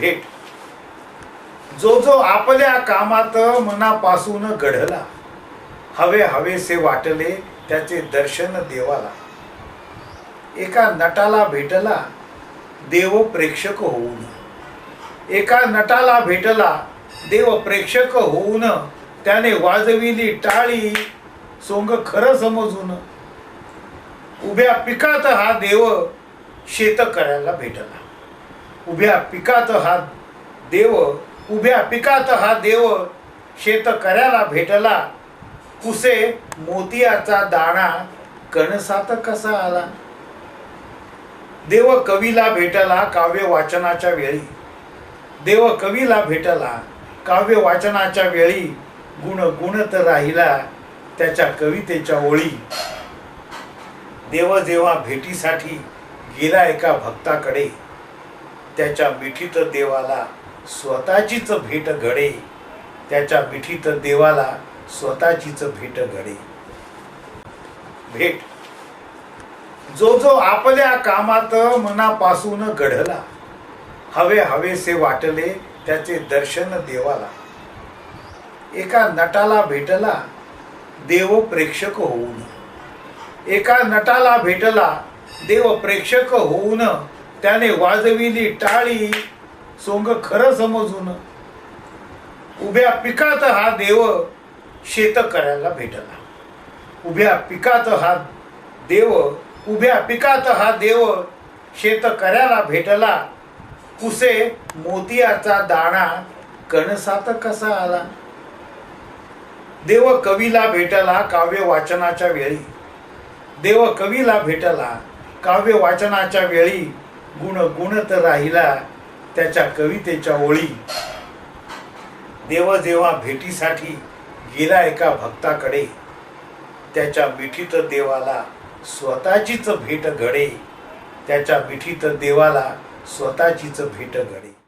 भेट. जो जो आपल्या कामात मनापासून घडला हवे हवेसे वाटले त्याचे दर्शन देवाला. एका नटाला भेटला देव प्रेक्षक होऊन. एका नटाला भेटला देव प्रेक्षक होऊन त्याने वाजविली टाळी सोंग खरं समजून. उभ्या पिकात हा देव शेत करायला भेटला. उभ्या पिकात हा देव उभ्या पिकात हा देव शेतकऱ्याला भेटला. कुसे मोतियाचा दाणा कणसात कसा आला? देव कवीला भेटला काव्य वाचनाच्या वेळी. देव कवीला भेटला काव्य वाचनाच्या वेळी. गुण गुणत राहिला त्याच्या कवितेच्या ओळी. देव जेव्हा भेटीसाठी गेला एका भक्ताकडे त्याच्या मिठीत देवाला स्वतःचीच भेट घडे. त्याच्या मिठीत देवाला स्वतःचीच भेट घडे. भेट. जो जो आपल्या कामात मनापासून घडला हवे हवेसे वाटले त्याचे दर्शन देवाला. एका नटाला भेटला देव प्रेक्षक होऊन. एका नटाला भेटला देव प्रेक्षक होऊन त्याने वाजविली टाळी सोंग खरं समजून उभ्या पिकात हा देव शेत करायला भेटला. उभ्या पिकात हा देव उभ्या पिकात हा देव शेत करायला भेटला. कुसे मोतियाचा दाणा कणसात कसा आला? देव कवीला भेटला काव्य वाचनाच्या वेळी. देव कवीला भेटला काव्य वाचनाच्या वेळी. गुण गुण तर राहिला त्याच्या कवितेच्या ओळी. देव जेव्हा भेटीसाठी गेला एका भक्ताकडे त्याच्या मिठीत देवाला स्वतःचीच भेट घडे. त्याच्या मिठीत देवाला स्वतःचीच भेट घडे.